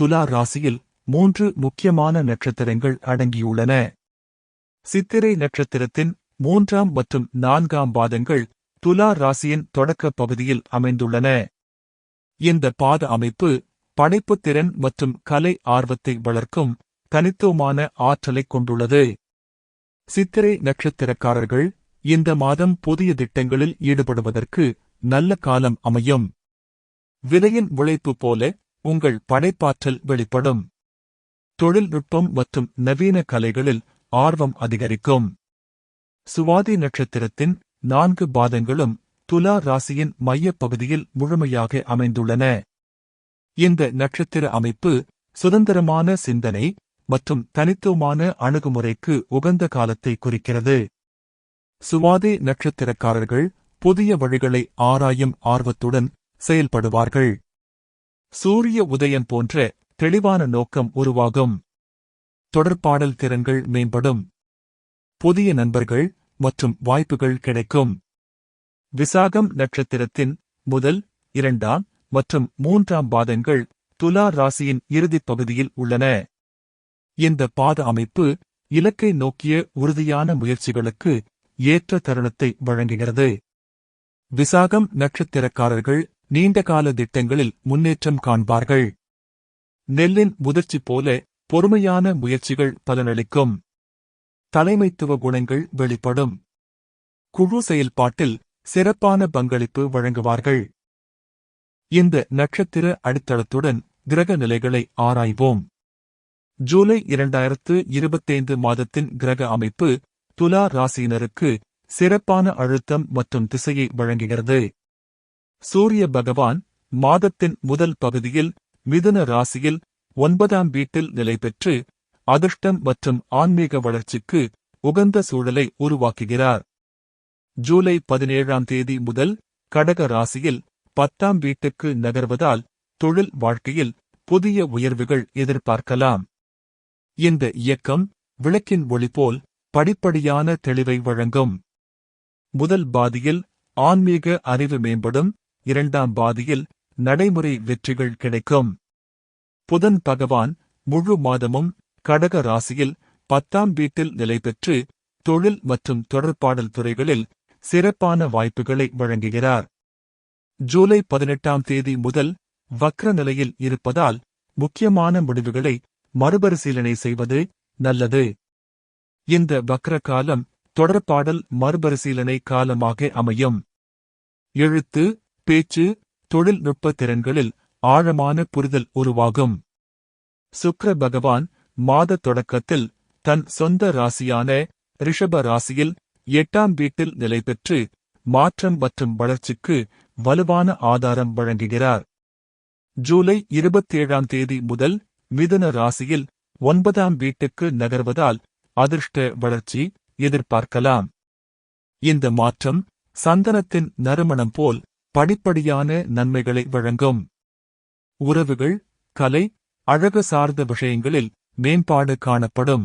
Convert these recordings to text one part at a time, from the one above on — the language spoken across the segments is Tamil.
துலா ராசியில் மூன்று முக்கியமான நட்சத்திரங்கள் அடங்கியுள்ளன. சித்திரை நட்சத்திரத்தின் மூன்றாம் மற்றும் நான்காம் பாதங்கள் துலா ராசியின் தொடக்கப் பகுதியில் அமைந்துள்ளன. இந்த பாத அமைப்பு படைப்புத் திறன் மற்றும் கலை ஆர்வத்தை வளர்க்கும் தனித்துவமான ஆற்றலைக் கொண்டுள்ளது. சித்திரை நட்சத்திரக்காரர்கள் இந்த மாதம் புதிய திட்டங்களில் ஈடுபடுவதற்கு நல்ல காலம் அமையும். விலையின் உழைப்பு போல உங்கள் படைப்பாற்றல் வெளிப்படும். தொழில்நுட்பம் மற்றும் நவீன கலைகளில் ஆர்வம் அதிகரிக்கும். சுவாதி நட்சத்திரத்தின் நான்கு பாதங்களும் துலா ராசியின் மையப் பகுதியில் முழுமையாக அமைந்துள்ளன. இந்த நட்சத்திர அமைப்பு சுதந்திரமான சிந்தனை மற்றும் தனித்துவமான அணுகுமுறைக்கு உகந்த காலத்தை குறிக்கிறது. சுவாதி நட்சத்திரக்காரர்கள் புதிய வழிகளை ஆராயும் ஆர்வத்துடன் செயல்படுவார்கள். சூரிய உதயம் போன்ற தெளிவான நோக்கம் உருவாகும். தொடர்பாடல் திறன்கள் மேம்படும். புதிய நண்பர்கள் மற்றும் வாய்ப்புகள் கிடைக்கும். விசாகம் நட்சத்திரத்தின் முதல் இரண்டாம் மற்றும் மூன்றாம் பாதங்கள் துலா ராசியின் இறுதிப் பகுதியில் உள்ளன. இந்த பாத அமைப்பு இலக்கை நோக்கிய உறுதியான முயற்சிகளுக்கு ஏற்ற தருணத்தை வழங்குகிறது. விசாகம் நட்சத்திரக்காரர்கள் நீண்டகால திட்டங்களில் முன்னேற்றம் காண்பார்கள். நெல்லின் முதிர்ச்சி போல பொறுமையான முயற்சிகள் பலனளிக்கும். தலைமைத்துவ குணங்கள் வெளிப்படும். குழு செயல்பாட்டில் சிறப்பான பங்களிப்பு வழங்குவார்கள். இந்த நட்சத்திர அடித்தளத்துடன் கிரக நிலைகளை ஆராய்வோம். ஜூலை இரண்டாயிரத்து இருபத்தைந்து மாதத்தின் கிரக அமைப்பு துலா ராசியினருக்கு சிறப்பான அழுத்தம் மற்றும் திசையை வழங்குகிறது. சூரிய பகவான் மாதத்தின் முதல் பகுதியில் மிதுன ராசியில் ஒன்பதாம் வீட்டில் நிலை பெற்று அதிர்ஷ்டம் மற்றும் ஆன்மீக வளர்ச்சிக்கு உகந்த சூழலை உருவாக்குகிறார். ஜூலை பதினேழாம் தேதி முதல் கடக ராசியில் பத்தாம் வீட்டுக்கு நகர்வதால் தொழில் வாழ்க்கையில் புதிய உயர்வுகள் எதிர்பார்க்கலாம். இந்த இயக்கம் விளக்கின் ஒளி போல் படிப்படியான தெளிவை வழங்கும். முதல் பாதியில் ஆன்மீக அறிவு மேம்படும் இரண்டாம் பாதியில் நடைமுறை வெற்றிகள் கிடைக்கும். புதன் பகவான் முழு மாதமும் கடக ராசியில் பத்தாம் வீட்டில் நிலை பெற்று தொழில் மற்றும் தொடர்பாடல் துறைகளில் சிறப்பான வாய்ப்புகளை வழங்குகிறார். ஜூலை பதினெட்டாம் தேதி முதல் வக்ர நிலையில் இருப்பதால் முக்கியமான முடிவுகளை மறுபரிசீலனை செய்வது நல்லது. இந்த வக்ர காலம் தொடர்பாடல் மறுபரிசீலனை காலமாக அமையும். எழுத்து பேச்சு தொழில்நுட்ப திறன்களில் ஆழமான புரிதல் உருவாகும். சுக்ர பகவான் மாத தொடக்கத்தில் தன் சொந்த ராசியான ரிஷப ராசியில் எட்டாம் வீட்டில் நிலை பெற்று மாற்றம் மற்றும் வளர்ச்சிக்கு வலுவான ஆதாரம் வழங்குகிறார். ஜூலை இருபத்தேழாம் தேதி முதல் மிதுன ராசியில் ஒன்பதாம் வீட்டுக்கு நகர்வதால் அதிர்ஷ்ட வளர்ச்சி எதிர்பார்க்கலாம். இந்த மாற்றம் சந்தனத்தின் நறுமணம் போல் படிப்படியான நன்மைகளை வழங்கும். உறவுகள் கலை அழகு சார்ந்த விஷயங்களில் மேம்பாடு காணப்படும்.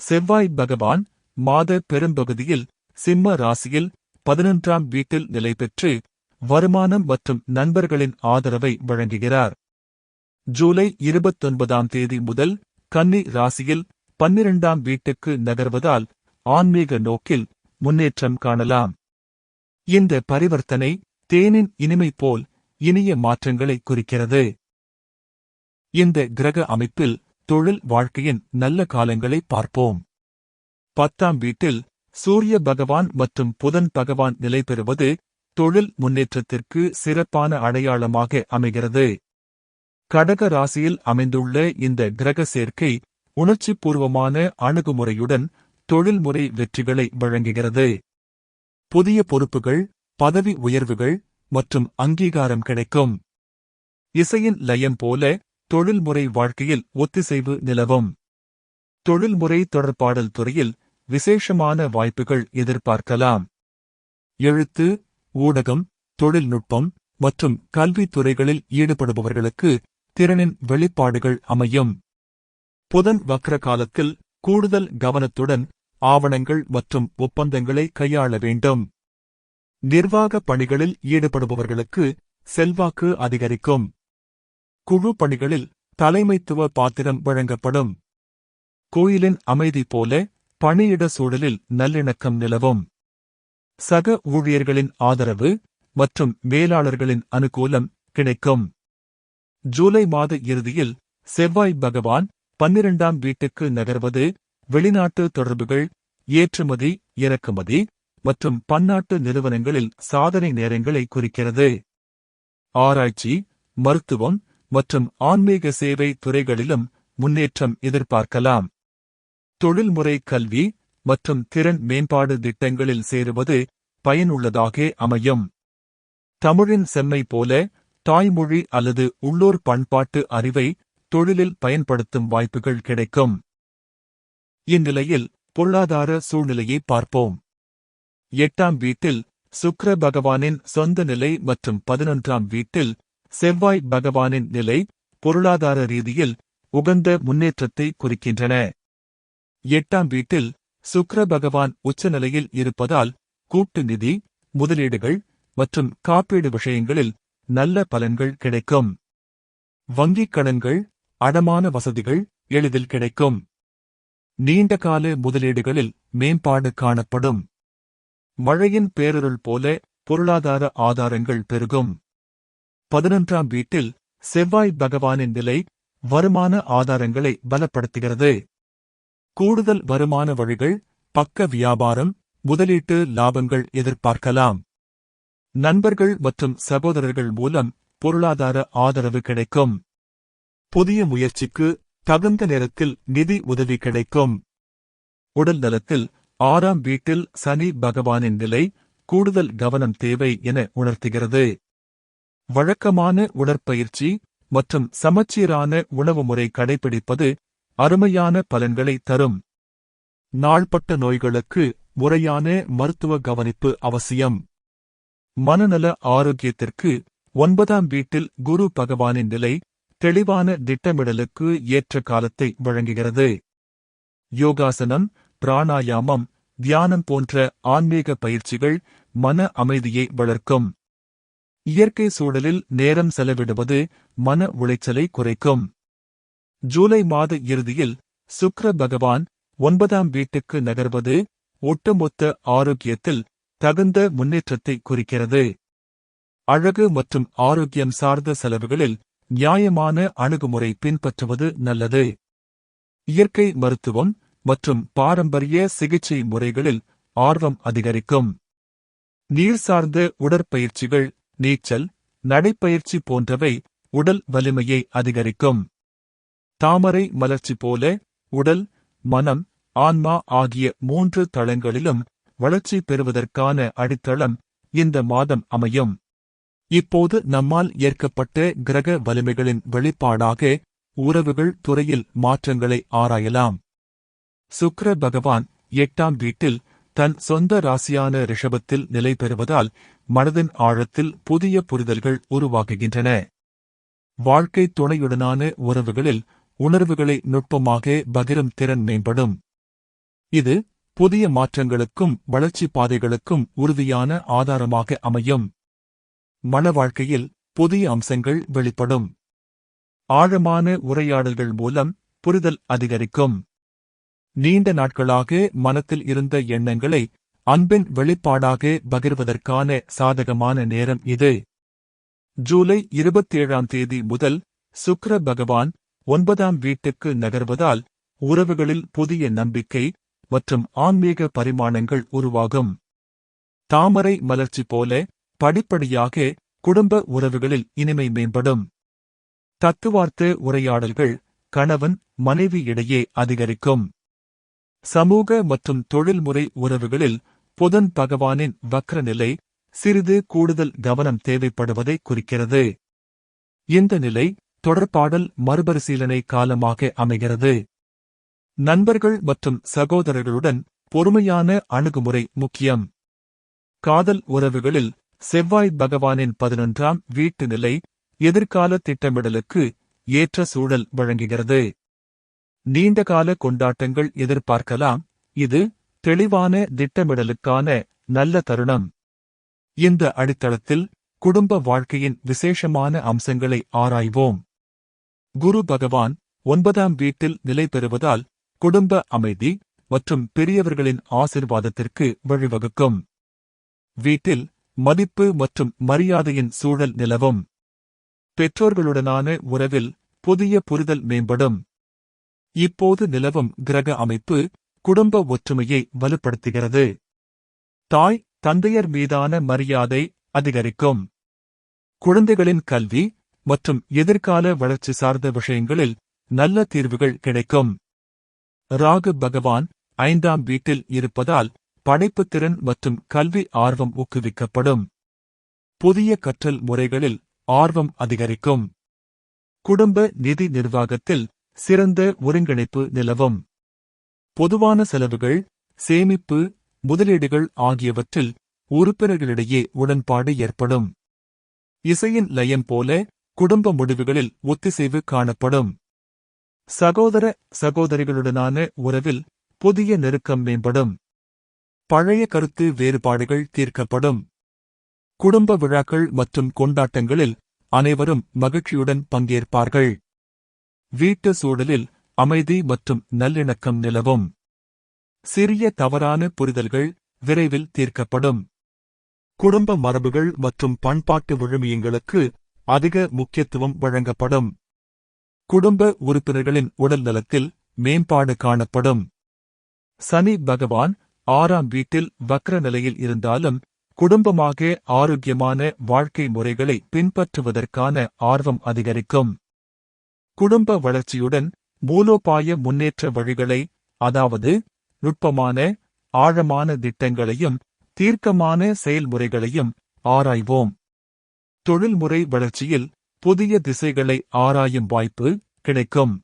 செவ்வாய் பகவான் மாத பெரும்பகுதியில் சிம்ம ராசியில் பதினொன்றாம் வீட்டில் நிலை பெற்று வருமானம் மற்றும் நண்பர்களின் ஆதரவை வழங்குகிறார். ஜூலை இருபத்தொன்பதாம் தேதி முதல் கன்னி ராசியில் பன்னிரண்டாம் வீட்டுக்கு நகர்வதால் ஆன்மீக நோக்கில் முன்னேற்றம் காணலாம். இந்த பரிவர்த்தனை தேனின் இனிமை போல் இனிய மாற்றங்களை குறிக்கிறது. இந்த கிரக அமைப்பில் தொழில் வாழ்க்கையின் நல்ல காலங்களை பார்ப்போம். பத்தாம் வீட்டில் சூரிய பகவான் மற்றும் புதன் பகவான் நிலை பெறுவது தொழில் முன்னேற்றத்திற்கு சிறப்பான அடையாளமாக அமைகிறது. கடக ராசியில் அமைந்துள்ள இந்த கிரக சேர்க்கை உணர்ச்சிபூர்வமான அணுகுமுறையுடன் தொழில்முறை வெற்றிகளை வழங்குகிறது. புதிய பொறுப்புகள் பதவி உயர்வுகள் மற்றும் அங்கீகாரம் கிடைக்கும். இசையின் லயம் போல தொழில்முறை வாழ்க்கையில் ஒத்திசைவு நிலவும். தொழில்முறை தொடர்பாடல் துறையில் விசேஷமான வாய்ப்புகள் எதிர்பார்க்கலாம். எழுத்து ஊடகம் தொழில்நுட்பம் மற்றும் கல்வித் துறைகளில் ஈடுபடுபவர்களுக்கு திறனின் வெளிப்பாடுகள் அமையும். புதன் வக்ர காலத்தில் கூடுதல் கவனத்துடன் ஆவணங்கள் மற்றும் ஒப்பந்தங்களை கையாள வேண்டும். நிர்வாக பணிகளில் ஈடுபடுபவர்களுக்கு செல்வாக்கு அதிகரிக்கும். குழு பணிகளில் தலைமைத்துவ பாத்திரம் வழங்கப்படும். கோயிலின் அமைதி போல பணியிட சூழலில் நல்லிணக்கம் நிலவும். சக ஊழியர்களின் ஆதரவு மற்றும் மேலாளர்களின் அனுகூலம் கிடைக்கும். ஜூலை மாத இறுதியில் செவ்வாய் பகவான் பன்னிரண்டாம் வீட்டுக்கு நகர்வது வெளிநாட்டு தொடர்புகள் ஏற்றுமதி இறக்குமதி மற்றும் பன்னாட்டு நிறுவனங்களில் சாதனை நேரங்களை குறிக்கிறது. ஆராய்ச்சி மருத்துவம் மற்றும் ஆன்மீக சேவை துறைகளிலும் முன்னேற்றம் எதிர்பார்க்கலாம். தொழில்முறை கல்வி மற்றும் திறன் மேம்பாடு திட்டங்களில் சேருவது பயனுள்ளதாக அமையும். தமிழின் செம்மை போல தாய்மொழி அல்லது உள்ளூர் பண்பாட்டு அறிவை தொழிலில் பயன்படுத்தும் வாய்ப்புகள் கிடைக்கும். இந்நிலையில் பொருளாதார சூழ்நிலையை பார்ப்போம். எட்டாம் வீட்டில் சுக்ர பகவானின் சொந்த நிலை மற்றும் பதினொன்றாம் வீட்டில் செவ்வாய் பகவானின் நிலை பொருளாதார ரீதியில் உகந்த முன்னேற்றத்தை குறிக்கின்றன. எட்டாம் வீட்டில் சுக்ர பகவான் உச்சநிலையில் இருப்பதால் கூட்டு நிதி முதலீடுகள் மற்றும் காப்பீடு விஷயங்களில் நல்ல பலன்கள் கிடைக்கும். வங்கிக் கடன்கள் அடமான வசதிகள் எளிதில் கிடைக்கும். நீண்டகால முதலீடுகளில் மேம்பாடு காணப்படும். மழையின் பேரருள் போல பொருளாதார ஆதாரங்கள் பெருகும். பதினொன்றாம் வீட்டில் செவ்வாய் பகவானின் நிலை வருமான ஆதாரங்களை பலப்படுத்துகிறது. கூடுதல் வருமான வழிகள் பக்க வியாபாரம் முதலீட்டு லாபங்கள் எதிர்பார்க்கலாம். நண்பர்கள் மற்றும் சகோதரர்கள் மூலம் பொருளாதார ஆதரவு கிடைக்கும். புதிய முயற்சிக்கு தகுந்த நேரத்தில் நிதி உதவி கிடைக்கும். உடல் நலத்தில் ஆறாம் வீட்டில் சனி பகவானின் நிலை கூடுதல் கவனம் தேவை என உணர்த்துகிறது. வழக்கமான உடற்பயிற்சி மற்றும் சமச்சீரான உணவு முறை கடைபிடிப்பது அருமையான பலன்களை தரும். நாள்பட்ட நோய்களுக்கு முறையான மருத்துவ கவனிப்பு அவசியம். மனநல ஆரோக்கியத்திற்கு ஒன்பதாம் வீட்டில் குரு பகவானின் நிலை தெளிவான திட்டமிடலுக்கு ஏற்ற காலத்தை வழங்குகிறது. யோகாசனம் பிராணாயாமம் தியானம் போன்ற ஆன்மீக பயிற்சிகள் மன அமைதியை வளர்க்கும். இயற்கை சூழலில் நேரம் செலவிடுவது மன உளைச்சலை குறைக்கும். ஜூலை மாத இறுதியில் சுக்ர பகவான் ஒன்பதாம் வீட்டுக்கு நகர்வது ஒட்டுமொத்த ஆரோக்கியத்தில் தகுந்த முன்னேற்றத்தை குறிக்கிறது. அழகு மற்றும் ஆரோக்கியம் சார்ந்த செலவுகளில் நியாயமான அணுகுமுறை பின்பற்றுவது நல்லது. இயற்கை மருத்துவம் மற்றும் பாரம்பரிய சிகிச்சை முறைகளில் ஆர்வம் அதிகரிக்கும். நீர் சார்ந்த உடற்பயிற்சிகள் நீச்சல் நடைப்பயிற்சி போன்றவை உடல் வலிமையை அதிகரிக்கும். தாமரை மலர்ச்சி போல உடல் மனம் ஆன்மா ஆகிய மூன்று தளங்களிலும் வளர்ச்சி பெறுவதற்கான அடித்தளம் இந்த மாதம் அமையும். இப்போது நம்மால் ஏற்கப்பட்ட கிரக வலிமைகளின் வெளிப்பாடாக உறவுகள் துறையில் மாற்றங்களை ஆராயலாம். சுக்ர பகவான் எட்டாம் வீட்டில் தன் சொந்த ராசியான ரிஷபத்தில் நிலை பெறுவதால் மனதின் ஆழத்தில் புதிய புரிதல்கள் உருவாகுகின்றன. வாழ்க்கை துணையுடனான உறவுகளில் உணர்வுகளை நுட்பமாக பகிரும் திறன் மேம்படும். இது புதிய மாற்றங்களுக்கும் வளர்ச்சி பாதைகளுக்கும் உறுதியான ஆதாரமாக அமையும். மன வாழ்க்கையில் புதிய அம்சங்கள் வெளிப்படும். ஆழமான உரையாடல்கள் மூலம் புரிதல் அதிகரிக்கும். நீண்ட நாட்களாக மனத்தில் இருந்த எண்ணங்களை அன்பின் வெளிப்பாடாக பகிர்வதற்கான சாதகமான நேரம் இது. ஜூலை இருபத்தேழாம் தேதி முதல் சுக்ர பகவான் ஒன்பதாம் வீட்டுக்கு நகர்வதால் உறவுகளில் புதிய நம்பிக்கை மற்றும் ஆன்மீக பரிமாணங்கள் உருவாகும். தாமரை மலர்ச்சி போல படிப்படியாக குடும்ப உறவுகளில் இனிமை மேம்படும். தத்துவார்த்த உரையாடல்கள் கணவன் மனைவி இடையே அதிகரிக்கும். சமூக மற்றும் தொழில்முறை உறவுகளில் புதன் பகவானின் வக்ர நிலை சிறிது கூடுதல் கவனம் தேவைப்படுவதை குறிக்கிறது. இந்த நிலை தொடர்பாடல் மறுபரிசீலனை காலமாக அமைகிறது. நண்பர்கள் மற்றும் சகோதரர்களுடன் பொறுமையான அணுகுமுறை முக்கியம். காதல் உறவுகளில் செவ்வாய் பகவானின் பதினொன்றாம் வீட்டு நிலை எதிர்கால திட்டமிடலுக்கு ஏற்ற சூழல் வழங்குகிறது. நீண்டகால கொண்டாட்டங்கள் எதிர்பார்க்கலாம். இது தெளிவான திட்டமிடலுக்கான நல்ல தருணம். இந்த அடித்தளத்தில் குடும்ப வாழ்க்கையின் விசேஷமான அம்சங்களை ஆராய்வோம். குரு பகவான் ஒன்பதாம் வீட்டில் நிலை பெறுவதால் குடும்ப அமைதி மற்றும் பெரியவர்களின் ஆசிர்வாதத்திற்கு வழிவகுக்கும். வீட்டில் மதிப்பு மற்றும் மரியாதையின் சூழல் நிலவும். பெற்றோர்களுடனான உறவில் புதிய புரிதல் மேம்படும். இப்போது நிலவும் கிரக அமைப்பு குடும்ப ஒற்றுமையை வலுப்படுத்துகிறது. தாய் தந்தையர் மீதான மரியாதை அதிகரிக்கும். குழந்தைகளின் கல்வி மற்றும் எதிர்கால வளர்ச்சி சார்ந்த விஷயங்களில் நல்ல தீர்வுகள் கிடைக்கும். ராகு பகவான் ஐந்தாம் வீட்டில் இருப்பதால் படைப்புத்திறன் மற்றும் கல்வி ஆர்வம் ஊக்குவிக்கப்படும். புதிய கற்றல் முறைகளில் ஆர்வம் அதிகரிக்கும். குடும்ப நிதி நிர்வாகத்தில் சிறந்த ஒருங்கிணைப்பு நிலவும். பொதுவான செலவுகள் சேமிப்பு முதலீடுகள் ஆகியவற்றில் உறுப்பினர்களிடையே உடன்பாடு ஏற்படும். இசையின் லயம் போல குடும்ப முடிவுகளில் ஒத்திசைவு காணப்படும். சகோதர சகோதரிகளுடனான உறவில் புதிய நெருக்கம் மேம்படும். பழைய கருத்து வேறுபாடுகள் தீர்க்கப்படும். குடும்ப விழாக்கள் மற்றும் கொண்டாட்டங்களில் அனைவரும் மகிழ்ச்சியுடன் பங்கேற்பார்கள். வீட்டு சூழலில் அமைதி மற்றும் நல்லிணக்கம் நிலவும். சிறிய தவறான புரிதல்கள் விரைவில் தீர்க்கப்படும். குடும்ப மரபுகள் மற்றும் பண்பாட்டு விழுமியங்களுக்கு அதிக முக்கியத்துவம் வழங்கப்படும். குடும்ப உறுப்பினர்களின் உடல் நலத்தில் மேம்பாடு காணப்படும். சனி பகவான் ஆறாம் வீட்டில் வக்ர நிலையில் இருந்தாலும் குடும்பமாக ஆரோக்கியமான வாழ்க்கை முறைகளை பின்பற்றுவதற்கான ஆர்வம் அதிகரிக்கும். குடும்ப வளர்ச்சியுடன் மூலோபாய முன்னேற்ற வழிகளை அதாவது நுட்பமான ஆழமான திட்டங்களையும் தீர்க்கமான செயல்முறைகளையும் ஆராய்வோம். தொழில்முறை வளர்ச்சியில் புதிய திசைகளை ஆராயும் வாய்ப்பு கிடைக்கும்.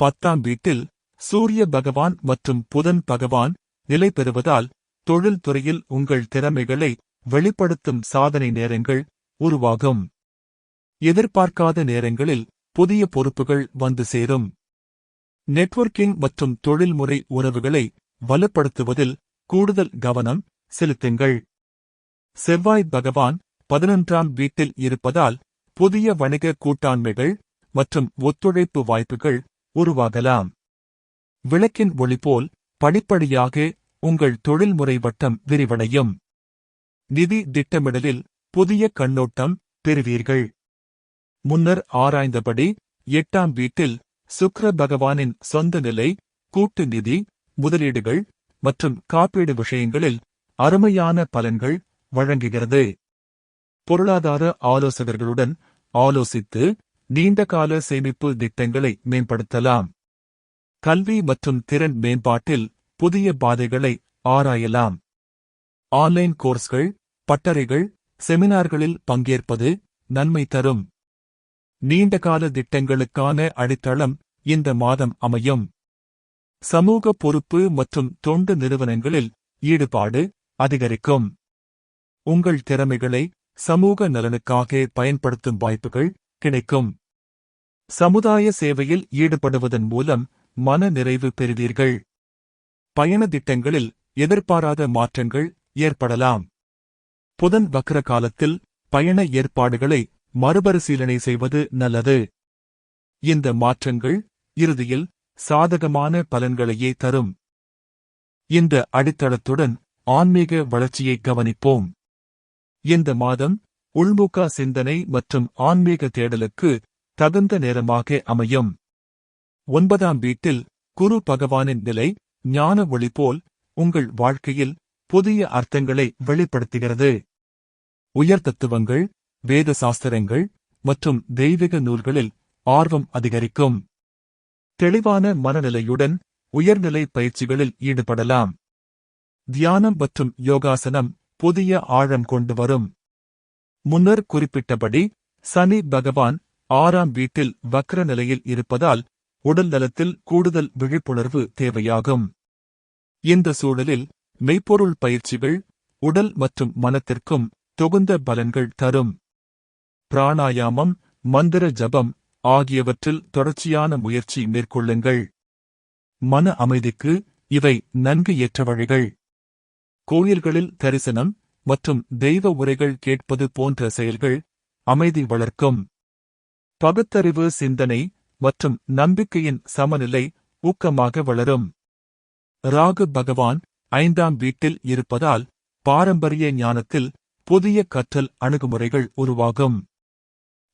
பத்தாம் வீட்டில் சூரிய பகவான் மற்றும் புதன் பகவான் நிலை பெறுவதால் தொழில்துறையில் உங்கள் திறமைகளை வெளிப்படுத்தும் சாதனை நேரங்கள் உருவாகும். எதிர்பார்க்காத நேரங்களில் புதிய பொறுப்புகள் வந்து சேரும். நெட்வொர்க்கிங் மற்றும் தொழில்முறை உறவுகளை வலுப்படுத்துவதில் கூடுதல் கவனம் செலுத்துங்கள். செவ்வாய் பகவான் பதினொன்றாம் வீட்டில் இருப்பதால் புதிய வணிக கூட்டாண்மைகள் மற்றும் ஒத்துழைப்பு வாய்ப்புகள் உருவாகலாம். விளக்கின் ஒளி போல் படிப்படியாக உங்கள் தொழில்முறை வட்டம் விரிவடையும். நிதி திட்டமிடலில் புதிய கண்ணோட்டம் பெறுவீர்கள். முன்னர் ஆராய்ந்தபடி எட்டாம் வீட்டில் சுக்ர பகவானின் சொந்த நிலை கூட்டு நிதி முதலீடுகள் மற்றும் காப்பீடு விஷயங்களில் அருமையான பலன்கள் வழங்குகிறது. பொருளாதார ஆலோசகர்களுடன் ஆலோசித்து நீண்டகால சேமிப்பு திட்டங்களை மேம்படுத்தலாம். கல்வி மற்றும் திறன் மேம்பாட்டில் புதிய பாதைகளை ஆராயலாம். ஆன்லைன் கோர்ஸ்கள் பட்டறைகள் செமினார்களில் பங்கேற்பது நன்மை தரும். நீண்டகால திட்டங்களுக்கான அடித்தளம் இந்த மாதம் அமையும். சமூக பொறுப்பு மற்றும் தொண்டு நிறுவனங்களில் ஈடுபாடு அதிகரிக்கும். உங்கள் திறமைகளை சமூக நலனுக்காக பயன்படுத்தும் வாய்ப்புகள் கிடைக்கும். சமுதாய சேவையில் ஈடுபடுவதன் மூலம் மன நிறைவு பெறுவீர்கள். பயண திட்டங்களில் எதிர்பாராத மாற்றங்கள் ஏற்படலாம். புதன் வக்ர காலத்தில் பயண ஏற்பாடுகளை மறுபரிசீலனை செய்வது நல்லது. இந்த மாற்றங்கள் இறுதியில் சாதகமான பலன்களையே தரும். இந்த அடித்தளத்துடன் ஆன்மீக வளர்ச்சியை கவனிப்போம். இந்த மாதம் உள்முக சிந்தனை மற்றும் ஆன்மீக தேடலுக்கு தகுந்த நேரமாக அமையும். ஒன்பதாம் வீட்டில் குரு பகவானின் நிலை ஞான ஒளி போல் உங்கள் வாழ்க்கையில் புதிய அர்த்தங்களை வெளிப்படுத்துகிறது. உயர் தத்துவங்கள் வேத சாஸ்திரங்கள் மற்றும் தெய்வீக நூல்களில் ஆர்வம் அதிகரிக்கும். தெளிவான மனநிலையுடன் உயர்நிலை பயிற்சிகளில் ஈடுபடலாம். தியானம் மற்றும் யோகாசனம் புதிய ஆழம் கொண்டு வரும். முன்னர் குறிப்பிட்டபடி சனி பகவான் ஆறாம் வீட்டில் வக்ர நிலையில் இருப்பதால் உடல் நலத்தில் கூடுதல் விழிப்புணர்வு தேவையாகும். இந்த சூழலில் மெய்ப்பொருள் பயிற்சிகள் உடல் மற்றும் மனத்திற்கும் தொகுந்த பலன்கள் தரும். பிராணாயாமம் மந்திர ஜபம் ஆகியவற்றில் தொடர்ச்சியான முயற்சி மேற்கொள்ளுங்கள். மன அமைதிக்கு இவை நன்கு ஏற்ற வழிகள். கோயில்களில் தரிசனம் மற்றும் தெய்வ உரைகள் கேட்பது போன்ற செயல்கள் அமைதி வளர்க்கும். பகுத்தறிவு சிந்தனை மற்றும் நம்பிக்கையின் சமநிலை ஊக்கமாக வளரும். ராகு பகவான் ஐந்தாம் வீட்டில் இருப்பதால் பாரம்பரிய ஞானத்தில் புதிய கற்றல் அணுகுமுறைகள் உருவாகும்.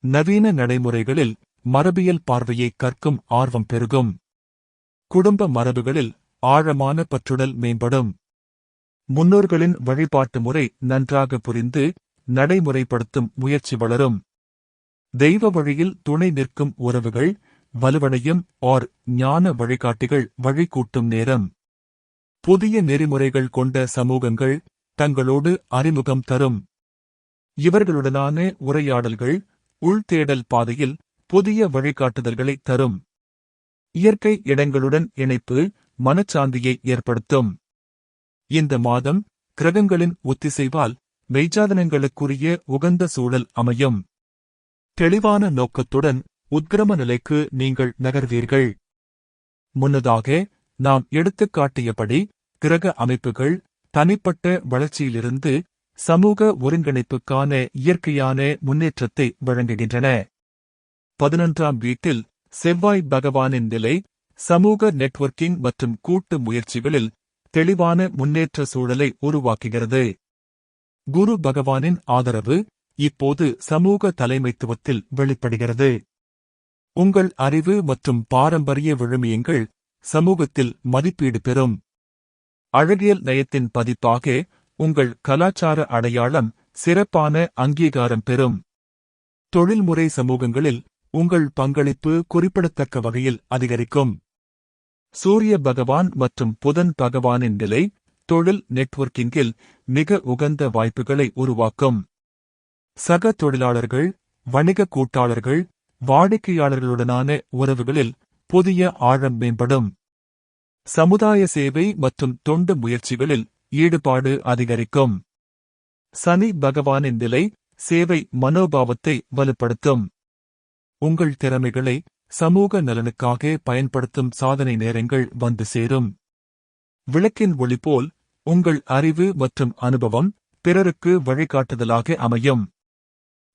நவீன நடைமுறைகளில் மரபியல் பார்வையை கற்கும் ஆர்வம் பெருகும். குடும்ப மரபுகளில் ஆழமான பற்றுடல் மேம்படும். முன்னோர்களின் வழிபாட்டு முறை நன்றாக புரிந்து நடைமுறைப்படுத்தும் முயற்சி வளரும். தெய்வ வழியில் துணை நிற்கும் உறவுகள் வலுவடையும் ஆர் ஞான வழிகாட்டிகள் வழிகூட்டும் நேரம். புதிய நெறிமுறைகள் கொண்ட சமூகங்கள் தங்களோடு அறிமுகம் தரும். இவர்களுடனான உரையாடல்கள் உள்தேடல் பாதையில் புதிய வழிகாட்டுதல்களை தரும். இயற்கை இடங்களுடன் இணைப்பு மனச்சாந்தியை ஏற்படுத்தும். இந்த மாதம் கிரகங்களின் ஒத்திசைவால் மெய்ஜாதனங்களுக்குரிய உகந்த சூழல் அமையும். தெளிவான நோக்கத்துடன் உத்கிரம நிலைக்கு நீங்கள் நகர்வீர்கள். முன்னதாக நாம் எடுத்துக்காட்டியபடி கிரக அமைப்புகள் தனிப்பட்ட வளர்ச்சியிலிருந்து சமூக ஒருங்கிணைப்புக்கான இயற்கையான முன்னேற்றத்தை வழங்குகின்றன. பதினொன்றாம் வீட்டில் செவ்வாய் பகவானின் நிலை சமூக நெட்வொர்க்கிங் மற்றும் கூட்டு முயற்சிகளில் தெளிவான முன்னேற்ற சூழலை உருவாக்குகிறது. குரு பகவானின் ஆதரவு இப்போது சமூக தலைமைத்துவத்தில் வெளிப்படுகிறது. உங்கள் அறிவு மற்றும் பாரம்பரிய விழுமியங்கள் சமூகத்தில் மதிப்பீடு பெறும். அழகியல் நயத்தின் பதிப்பாக உங்கள் கலாச்சார அடையாளம் சிறப்பான அங்கீகாரம் பெறும். தொழில்முறை சமூகங்களில் உங்கள் பங்களிப்பு குறிப்பிடத்தக்க வகையில் அதிகரிக்கும். சூரிய பகவான் மற்றும் புதன் பகவானின் நிலை தொழில் நெட்வொர்க்கிங்கில் மிக உகந்த வாய்ப்புகளை உருவாக்கும். சக தொழிலாளர்கள் வணிக கூட்டாளர்கள் வாடிக்கையாளர்களுடனான உறவுகளில் புதிய ஆழம் மேம்படும். சமுதாய சேவை மற்றும் தொண்டு முயற்சிகளில் ஈடுபாடு அதிகரிக்கும். சனி பகவானின் நிலை சேவை மனோபாவத்தை வலுப்படுத்தும். உங்கள் திறமைகளை சமூக நலனுக்காக பயன்படுத்தும் சாதனை நேரங்கள் வந்து சேரும். விளக்கின் ஒளி போல் உங்கள் அறிவு மற்றும் அனுபவம் பிறருக்கு வழிகாட்டுதலாக அமையும்.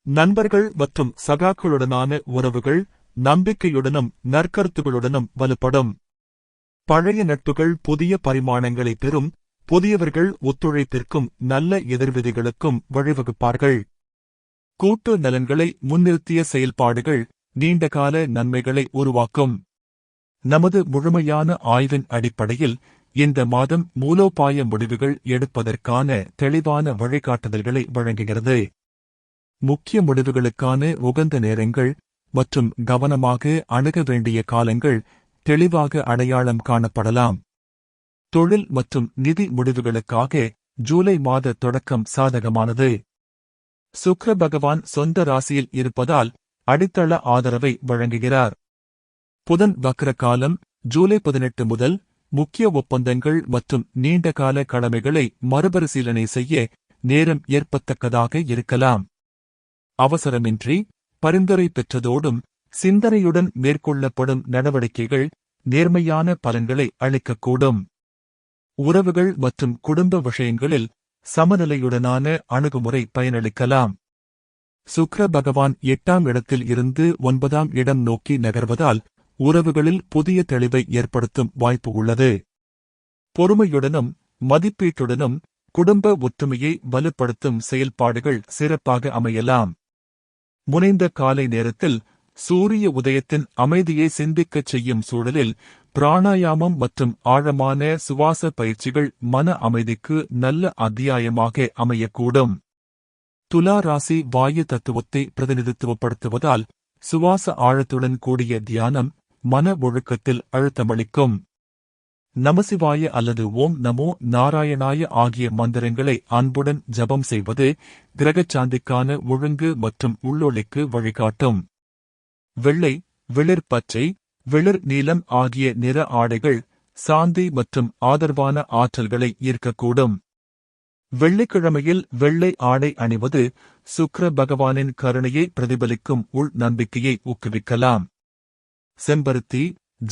நண்பர்கள் மற்றும் சகாக்களுடனான உறவுகள் நம்பிக்கையுடனும் நற்கருத்துகளுடனும் வலுப்படும். பழைய நட்புகள் புதிய பரிமாணங்களை பெறும் புதியவர்கள் ஒத்துழைப்பிற்கும் நல்ல எதிர்விதிகளுக்கும் வழிவகுப்பார்கள். கூட்டு நலன்களை முன்னிறுத்திய செயல்பாடுகள் நீண்டகால நன்மைகளை உருவாக்கும். நமது முழுமையான ஆய்வின் அடிப்படையில் இந்த மாதம் மூலோபாய முடிவுகள் எடுப்பதற்கான தெளிவான வழிகாட்டுதல்களை வழங்குகிறது. முக்கிய முடிவுகளுக்கான உகந்த நேரங்கள் மற்றும் கவனமாக அணுக வேண்டிய காலங்கள் தெளிவாக அடையாளம் காணப்படலாம். தொழில் மற்றும் நிதி முடிவுகளுக்காக ஜூலை மாத தொடக்கம் சாதகமானது. சுக்ர பகவான் சொந்த ராசியில் இருப்பதால் அடித்தள ஆதரவை வழங்குகிறார். புதன் வக்ர காலம் ஜூலை பதினெட்டு முதல் முக்கிய ஒப்பந்தங்கள் மற்றும் நீண்டகால கடமைகளை மறுபரிசீலனை செய்ய நேரம் ஏற்பத்தக்கதாக இருக்கலாம். அவசரமின்றி பரிந்துரை பெற்றதோடும் சிந்தனையுடன் மேற்கொள்ளப்படும் நடவடிக்கைகள் நேர்மையான பலன்களை அளிக்கக்கூடும். உறவுகள் மற்றும் குடும்ப விஷயங்களில் சமநிலையுடனான அணுகுமுறை பயனளிக்கலாம். சுக்ர பகவான் எட்டாம் இடத்தில் இருந்து ஒன்பதாம் இடம் நோக்கி நகர்வதால் உறவுகளில் புதிய தெளிவை ஏற்படுத்தும் வாய்ப்பு உள்ளது. பொறுமையுடனும் மதிப்பீட்டுடனும் குடும்ப ஒற்றுமையை வலுப்படுத்தும் செயல்பாடுகள் சிறப்பாக அமையலாம். முனைந்த காலை நேரத்தில் சூரிய உதயத்தின் அமைதியை சிந்திக்கச் செய்யும் சூழலில் பிராணாயாமம் மற்றும் ஆழமான சுவாச பயிற்சிகள் மன அமைதிக்கு நல்ல அத்தியாயமாக அமையக்கூடும். துலா ராசி வாயு தத்துவத்தை பிரதிநிதித்துவப்படுத்துவதால் சுவாச ஆழத்துடன் கூடிய தியானம் மன ஒழுக்கத்தில் அழுத்தமளிக்கும். நமசிவாய அல்லது ஓம் நமோ நாராயணாய ஆகிய மந்திரங்களை அன்புடன் ஜபம் செய்வது கிரகச்சாந்திக்கான ஒழுங்கு மற்றும் உள்ளொளிக்கு வழிகாட்டும். வெள்ளை வெளிர் பச்சை வெளிர் நீலம் ஆகிய நிற ஆடைகள் சாந்தி மற்றும் ஆதரவான ஆற்றல்களை ஈர்க்கக்கூடும். வெள்ளிக்கிழமையில் வெள்ளை ஆடை அணிவது சுக்ர பகவானின் கருணையை பிரதிபலிக்கும் உள் நம்பிக்கையை ஊக்குவிக்கலாம். செம்பருத்தி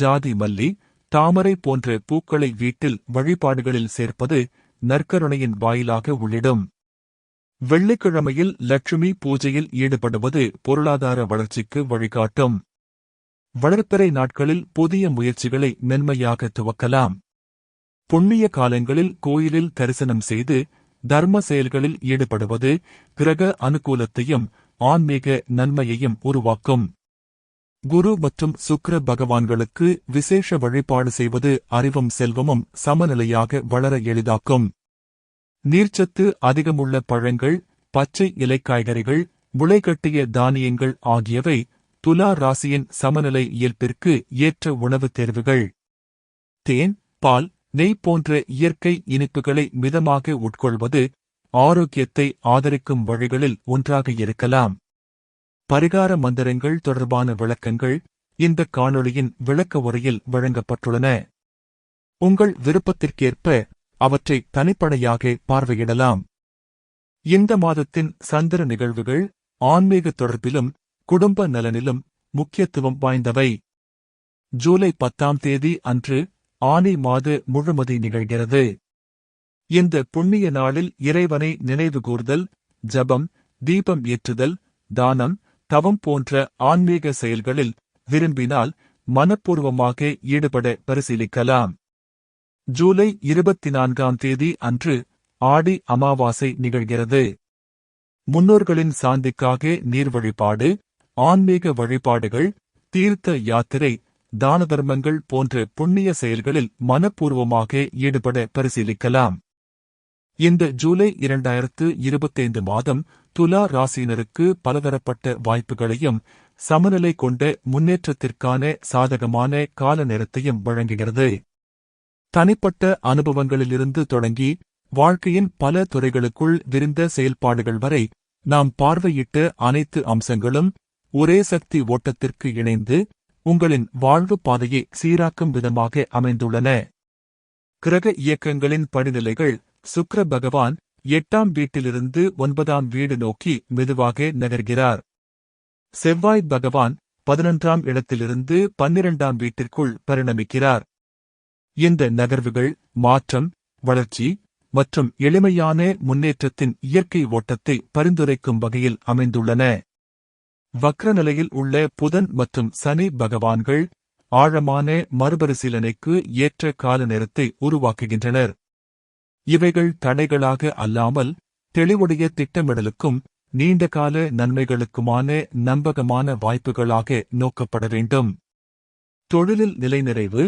ஜாதி மல்லி தாமரை போன்ற பூக்களை வீட்டில் வழிபாடுகளில் சேர்ப்பது நற்கருணையின் வாயிலாக உள்ளிடும். வெள்ளிக்கிழமையில் லட்சுமி பூஜையில் ஈடுபடுவது பொருளாதார வளர்ச்சிக்கு வழிகாட்டும். வளர்ப்பிறை நாட்களில் புதிய முயற்சிகளை மென்மையாக துவக்கலாம். புண்ணிய காலங்களில் கோயிலில் தரிசனம் செய்து தர்ம செயல்களில் ஈடுபடுவது கிரக அனுகூலத்தையும் ஆன்மீக நன்மையையும் உருவாக்கும். குரு மற்றும் சுக்கர பகவான்களுக்கு விசேஷ வழிபாடு செய்வது அறிவும் செல்வமும் சமநிலையாக வளர எளிதாக்கும். நீர்ச்சத்து அதிகமுள்ள பழங்கள் பச்சை இலைக்காய்கறிகள் முளைகட்டிய தானியங்கள் ஆகியவை துலா ராசியின் சமநிலை இயல்பிற்கு ஏற்ற உணவுத் தேர்வுகள். தேன் பால் நெய் போன்ற இயற்கை இனிப்புகளை மிதமாக உட்கொள்வது ஆரோக்கியத்தை ஆதரிக்கும் வழிகளில் ஒன்றாக இருக்கலாம். பரிகார மந்திரங்கள் தொடர்பான விளக்கங்கள் இந்த காணொளியின் விளக்க உரையில் வழங்கப்பட்டுள்ளன. உங்கள் விருப்பத்திற்கேற்ப அவற்றை தனிப்படையாக பார்வையிடலாம். இந்த மாதத்தின் சந்திர நிகழ்வுகள் ஆன்மீக தொடர்பிலும் குடும்ப நலனிலும் முக்கியத்துவம் வாய்ந்தவை. ஜூலை பத்தாம் தேதி அன்று ஆனி மாத முழுமதி நிகழ்கிறது. இந்த புண்ணிய நாளில் இறைவனை நினைவுகூர்தல் ஜபம் தீபம் ஏற்றுதல் தானம் தவம் போன்ற ஆன்மீக செயல்களில் விரும்பினால் மனப்பூர்வமாக ஈடுபட பரிசீலிக்கலாம். ஜூலை இருபத்தி நான்காம் தேதி அன்று ஆடி அமாவாசை நிகழ்கிறது. முன்னோர்களின் சாந்திக்காக நீர் வழிபாடு ஆன்மீக வழிபாடுகள் தீர்த்த யாத்திரை தான தர்மங்கள் போன்ற புண்ணிய செயல்களில் மனப்பூர்வமாக ஈடுபட பரிசீலிக்கலாம். இந்த ஜூலை இரண்டாயிரத்து இருபத்தைந்து மாதம் துலா ராசியினருக்கு பலதரப்பட்ட வாய்ப்புகளையும் சமநிலை கொண்ட முன்னேற்றத்திற்கான சாதகமான கால நேரத்தையும் வழங்குகிறது. தனிப்பட்ட அனுபவங்களிலிருந்து தொடங்கி வாழ்க்கையின் பல துறைகளுக்குள் விரிந்த செயல்பாடுகள் வரை நாம் பார்வையிட்ட அனைத்து அம்சங்களும் ஒரே சக்தி ஓட்டத்திற்கு இணைந்து உங்களின் வாழ்வு பாதையை சீராக்கும் விதமாக அமைந்துள்ளன. கிரக இயக்கங்களின் படிநிலைகள் சுக்கர பகவான் எட்டாம் வீட்டிலிருந்து ஒன்பதாம் வீடு நோக்கி மெதுவாக நகர்கிறார். செவ்வாய் பகவான் பதினொன்றாம் இடத்திலிருந்து பன்னிரண்டாம் வீட்டிற்குள் பரிணமிக்கிறார். இந்த நகர்வுகள் மாற்றம் வளர்ச்சி மற்றும் எளிமையான முன்னேற்றத்தின் இயற்கை ஓட்டத்தை பரிந்துரைக்கும் வகையில் அமைந்துள்ளன. வக்ர நிலையில் உள்ள புதன் மற்றும் சனி பகவான்கள் ஆழமான மறுபரிசீலனைக்கு ஏற்ற கால நேரத்தை உருவாக்குகின்றனர். இவைகள் தடைகளாக அல்லாமல் தெளிவுடைய திட்டமிடலுக்கும் நீண்டகால நன்மைகளுக்குமான நம்பகமான வாய்ப்புகளாக நோக்கப்பட வேண்டும். தொழிலில் நிலைநிறைவு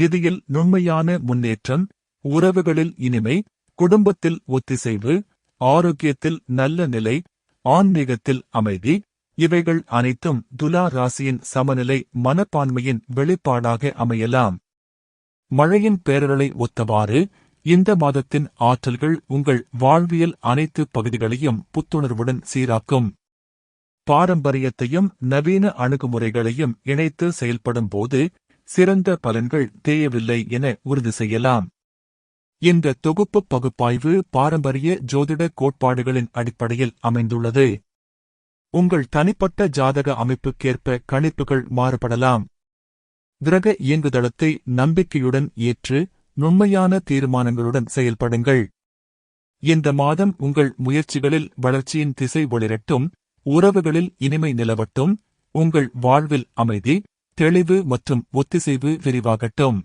நிதியில் நுண்மையான முன்னேற்றம் உறவுகளில் இனிமை குடும்பத்தில் ஒத்திசைவு ஆரோக்கியத்தில் நல்ல நிலை ஆன்மீகத்தில் அமைதி இவைகள் அனைத்தும் துலா ராசியின் சமநிலை மனப்பான்மையின் வெளிப்பாடாக அமையலாம். மழையின் பேரலை ஒத்தவாறு இந்த மாதத்தின் ஆற்றல்கள் உங்கள் வாழ்வியல் அனைத்து பகுதிகளையும் புத்துணர்வுடன் சீராக்கும். பாரம்பரியத்தையும் நவீன அணுகுமுறைகளையும் இணைத்து செயல்படும் போது சிறந்த பலன்கள் தேயவில்லை என உறுதி செய்யலாம். இந்த தொகுப்பு பகுப்பாய்வு பாரம்பரிய ஜோதிட கோட்பாடுகளின் அடிப்படையில் அமைந்துள்ளது. உங்கள் தனிப்பட்ட ஜாதக அமைப்புக்கேற்ப கணிப்புகள் மாறுபடலாம். கிரக இயங்குதளத்தை நம்பிக்கையுடன் ஏற்று நுண்மையான தீர்மானங்களுடன் செயல்படுங்கள். இந்த மாதம் உங்கள் முயற்சிகளில் வளர்ச்சியின் திசை ஒளிரட்டும் உறவுகளில் இனிமை நிலவட்டும் உங்கள் வாழ்வில் அமைதி தெளிவு மற்றும் ஒத்திசைவு விரிவாகட்டும்.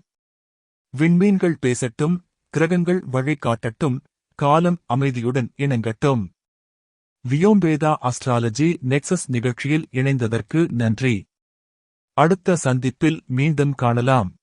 விண்மீன்கள் பேசட்டும் கிரகங்கள் வழிகாட்டட்டும் காலம் அமைதியுடன் இணங்கட்டும். வியோம்பேதா அஸ்ட்ராலஜி நெக்சஸ் நிகழ்ச்சியில் இணைந்ததற்கு நன்றி. அடுத்த சந்திப்பில் மீண்டும் காணலாம்.